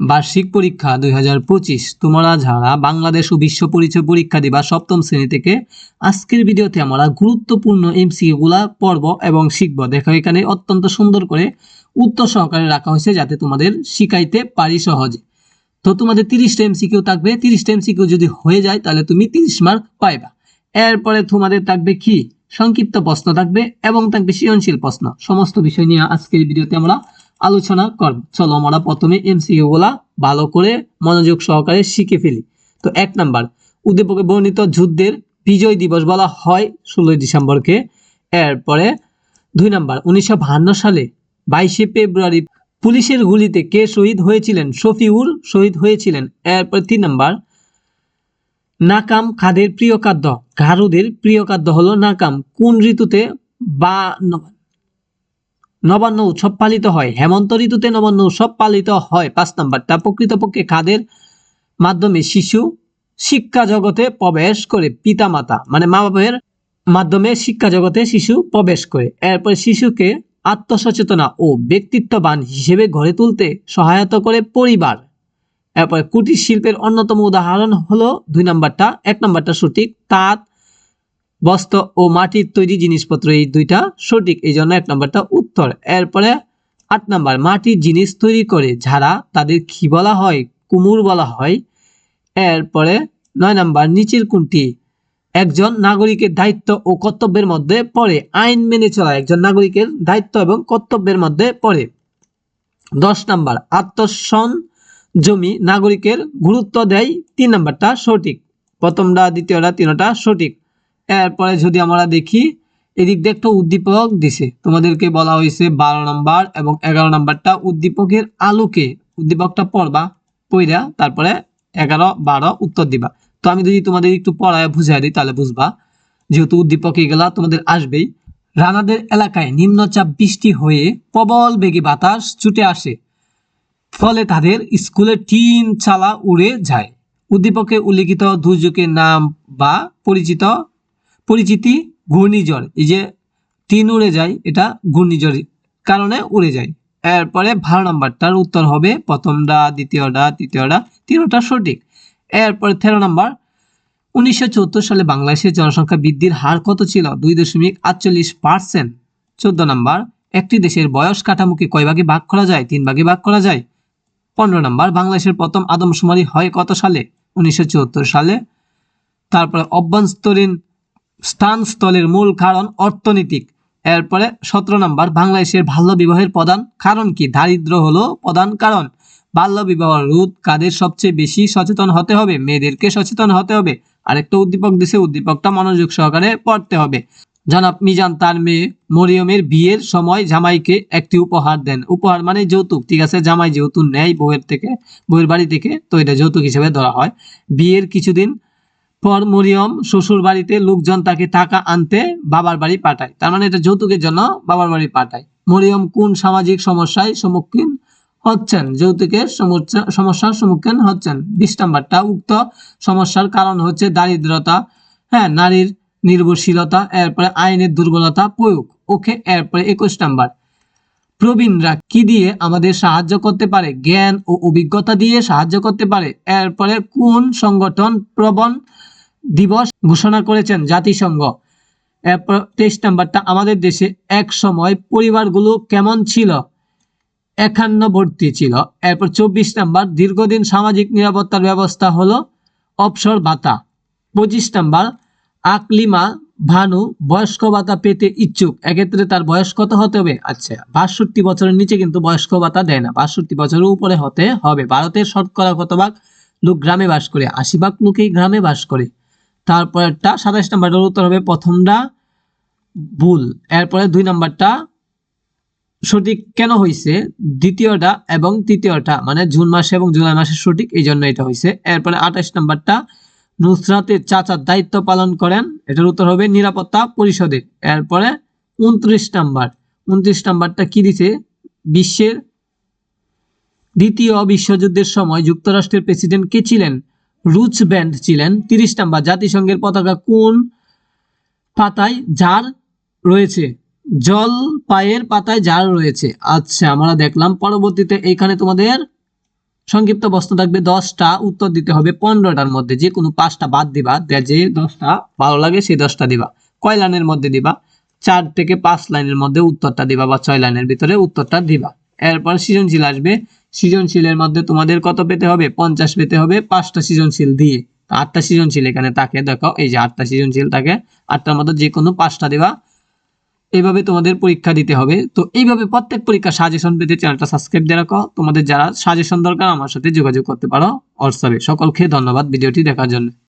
বার্ষিক পরীক্ষা দুই হাজার পঁচিশ। তোমরা যারা বাংলাদেশ ও বিশ্ব পরিচয় পরীক্ষা দিবা সপ্তম শ্রেণি থেকে, আজকের ভিডিওতে আমরা গুরুত্বপূর্ণ এমসিকিউ গুলা পড়ব এবং শিখব। দেখো, এখানে অত্যন্ত সুন্দর করে উত্তর সহকারে রাখা হয়েছে যাতে তোমাদের শিখাইতে পারি সহজে। তো তোমাদের তিরিশটা এমসিকিউ থাকবে। তিরিশটা এমসিকিউ যদি হয়ে যায়, তাহলে তুমি তিরিশ মার্ক পাইবা। এরপরে তোমাদের থাকবে কি? সংক্ষিপ্ত প্রশ্ন থাকবে এবং থাকবে সৃজনশীল প্রশ্ন। সমস্ত বিষয় নিয়ে আজকের ভিডিওতে আমরা আলোচনা করব চলো আমরা প্রথমে এমসিকিউ গুলা ভালো করে মনোযোগ সহকারে শিখে ফেলি। তো এক নাম্বার, উদ্দীপকে বর্ণিত যুদ্ধের বিজয় দিবস বলা হয় ষোলোই ডিসেম্বরকে। এরপরে দুই নাম্বার, উনিশশো সালে বাইশে ফেব্রুয়ারি পুলিশের গুলিতে কে শহীদ হয়েছিলেন? শফিউর শহীদ হয়েছিলেন। এরপর তিন নাম্বার, নাকাম খাদের প্রিয় খাদ্য? গারুদের প্রিয় খাদ্য হলো নাকাম। কোন ঋতুতে বা নবান্ন উৎসব পালিত হয়। হেমন্ত ঋতুতে নবান্ন উৎসব পালিত হয়। পাঁচ নাম্বারটা, প্রকৃতপক্ষে খাদের মাধ্যমে? শিশু শিক্ষা জগতে প্রবেশ করে, পিতামাতা মানে মা বাবার মাধ্যমে শিক্ষা জগতে শিশু প্রবেশ করে। এরপর শিশুকে আত্মসচেতনা ও ব্যক্তিত্ববান হিসেবে গড়ে তুলতে সহায়তা করে পরিবার। এরপর কুটির শিল্পের অন্যতম উদাহরণ হলো দুই নাম্বারটা, এক নাম্বারটা সঠিক। তাঁত, বস্ত্র ও মাটির তৈরি জিনিসপত্র এই দুইটা সঠিক। এই জন্য এক নাম্বারটা উত্তর। এরপরে আট নাম্বার, মাটির জিনিস তৈরি করে যারা তাদের কি বলা হয়, কুমুর বলা হয়। এরপরে নয় নাম্বার, নিচের কোনটি? একজন নাগরিকের দায়িত্ব ও কর্তব্যের মধ্যে পড়ে, আইন মেনে চলা একজন নাগরিকের দায়িত্ব এবং কর্তব্যের মধ্যে পড়ে। দশ নাম্বার, আত্মসন জমি নাগরিকের গুরুত্ব দেয়, তিন নাম্বারটা সঠিক। প্রথমটা, দ্বিতীয়টা, তিনটা সঠিক। এরপরে যদি আমরা দেখি এদিক দিয়ে একটা উদ্দীপক দিছে। তোমাদেরকে বলা হয়েছে বারো নম্বর এবং এগারো নাম্বারটা উদ্দীপকের আলোকে, উদ্দীপকটা পড়বা পইরা তারপরে এগারো, বারো উত্তর দিবা। তো আমি যদি তোমাদের একটু পড়ায় বুঝাই দিই, তাহলে বুঝবা। যেহেতু উদ্দীপক এগুলা তোমাদের আসবেই। রানাদের এলাকায় নিম্নচাপ বৃষ্টি হয়ে প্রবল বেগে বাতাস ছুটে আসে। ফলে তাদের স্কুলের টিন চালা উড়ে যায়। উদ্দীপকে উল্লিখিত দুর্যোগের নাম বা পরিচিত, পরিচিতি ঘূর্ণিঝড়, এই যে তিন উড়ে যায়, এটা ঘূর্ণিঝড় কারণে উড়ে যায়। এরপরে ভালো নাম্বারটার উত্তর হবে প্রথমটা, দ্বিতীয়টা, তৃতীয়টা, তিনটা সঠিক। এরপরে তেরো নাম্বার, উনিশশো চুয়াত্তর সালে বাংলাদেশের জনসংখ্যা বৃদ্ধির হার কত ছিল? দুই দশমিক আটচল্লিশ পার্সেন্ট। চোদ্দ নাম্বার, একটি দেশের বয়স কাঠামোকে কয় ভাগে ভাগ করা যায়? তিন ভাগে ভাগ করা যায়। পনেরো নম্বর, বাংলাদেশের প্রথম আদমশুমারি হয় কত সালে? উনিশশো চুয়াত্তর সালে। তারপরে অভ্যন্তরীণ স্থানস্থলের মূল কারণ অর্থনৈতিক। এরপরে সতেরো নম্বর, বাংলাদেশের বাল্য বিবাহের প্রধান কারণ কি? দারিদ্র হলো প্রধান কারণ। বাল্য বিবাহ রোধ কাদের সবচেয়ে বেশি সচেতন হতে হবে? মেয়েদেরকে সচেতন হতে হবে। আরেকটা উদ্দীপক দিছে, উদ্দীপকটা মনোযোগ সহকারে পড়তে হবে। জনাব মিজান, তার মেয়ে মরিয়মের বিয়ের সময় জামাইকে একটি উপহার দেন। উপহার মানে যৌতুক, ঠিক আছে? জামাই যেহেতু নেয় বউয়ের থেকে, বউয়ের বাড়ি থেকে, তো এটা যৌতুক হিসেবে ধরা হয়। বিয়ের কিছুদিন পর মরিয়ম শ্বশুর বাড়িতে লোকজন তাকে টাকা আনতে বাবার বাড়ি পাঠায়। তার মানে এটা যৌতুকের জন্য বাবার বাড়ি পাঠায়। মরিয়ম কোন সামাজিক সমস্যায় সম্মুখীন হচ্ছেন? যৌতুকের সমস্যার সম্মুখীন হচ্ছেন। বিশ নাম্বারটা উক্ত সমস্যার কারণ হচ্ছে দারিদ্রতা হ্যাঁ নারীর নির্ভরশীলতা, এরপরে আইনের দুর্বলতা প্রয়োগ। ওকে, এরপরে একুশ নাম্বার। প্রবীণরা কি দিয়ে আমাদের সাহায্য করতে পারে? জ্ঞান ও অভিজ্ঞতা দিয়ে সাহায্য করতে পারে। এরপরে কোন সংগঠন প্রবণ দিবস ঘোষণা করেছেন জাতিসংঘ। তেইশ নাম্বারটা আমাদের দেশে এক সময় পরিবারগুলো কেমন ছিল? একান্নবর্তী ছিল। এরপর চব্বিশ নাম্বার, দীর্ঘদিন সামাজিক নিরাপত্তার ব্যবস্থা হলো অবসর ভাতা। পঁচিশ নাম্বার, আকলিমা ভানু বয়স্ক ভাতা পেতে ইচ্ছুক। এক্ষেত্রে তার বয়স কত হতে হবে? আচ্ছা বাষট্টি বছরের নিচে কিন্তু বয়স্ক ভাতা দেয় না। বাষট্টি বছরের উপরে হতে হবে। ভারতের শতকরা কত ভাগ লোক গ্রামে বাস করে। আশি ভাগ লোকেই গ্রামে বাস করে। তারপরেরটা সাতাশ নাম্বারটার উত্তর হবে প্রথমটা ভুল। এরপরে দুই নাম্বারটা সঠিক কেন হয়েছে দ্বিতীয়টা এবং তৃতীয়টা মানে জুন মাসে এবং জুলাই মাসে সঠিক, এই জন্য এটা হয়েছে এরপরে আঠাশ নাম্বারটা নুসরাতের চাচার দায়িত্ব পালন করেন, এটার উত্তর হবে নিরাপত্তা পরিষদে এরপরে উনত্রিশ নাম্বার, উনত্রিশ নাম্বারটা কি দিছে? বিশ্বের দ্বিতীয় বিশ্বযুদ্ধের সময় যুক্তরাষ্ট্রের প্রেসিডেন্ট কে ছিলেন? রুচ ব্যান্ড ছিলেন। তিরিশ নাম্বার জাতিসংঘের পতাকা কোন পাতায় যার রয়েছে? জল পায়ের পাতায় যার রয়েছে। আচ্ছা আমরা দেখলাম পরবর্তীতে এইখানে তোমাদের সংক্ষিপ্ত প্রশ্ন থাকবে। দশটা উত্তর দিতে হবে পনেরোটার মধ্যে। যে কোনো পাঁচটা বাদ দিবা। যে দশটা ভালো লাগে সেই দশটা দিবা। কয় লাইনের মধ্যে দিবা? চার থেকে পাঁচ লাইনের মধ্যে উত্তরটা দিবা বা ছয় লাইনের ভিতরে উত্তরটা দিবা। এরপর সৃজনশীল আসবে। সৃজনশীলের মধ্যে তোমাদের কত পেতে হবে? পঞ্চাশ পেতে হবে পাঁচটা সৃজনশীল দিয়ে। আটটা সৃজনশীল এখানে তাকে দেখো, এই যে আটটা সৃজনশীল থাকে, আটটার মধ্যে যে কোনো পাঁচটা দেওয়া এইভাবে তোমাদের পরীক্ষা দিতে হবে। তো এইভাবে প্রত্যেক পরীক্ষা সাজেশন পেতে চ্যানেলটা সাবস্ক্রাইব দিয়ে রাখো। তোমাদের যারা সাজেশন দরকার, আমার সাথে যোগাযোগ করতে পারো। হোয়াটসঅ্যাপে সকলকে ধন্যবাদ ভিডিওটি দেখার জন্য।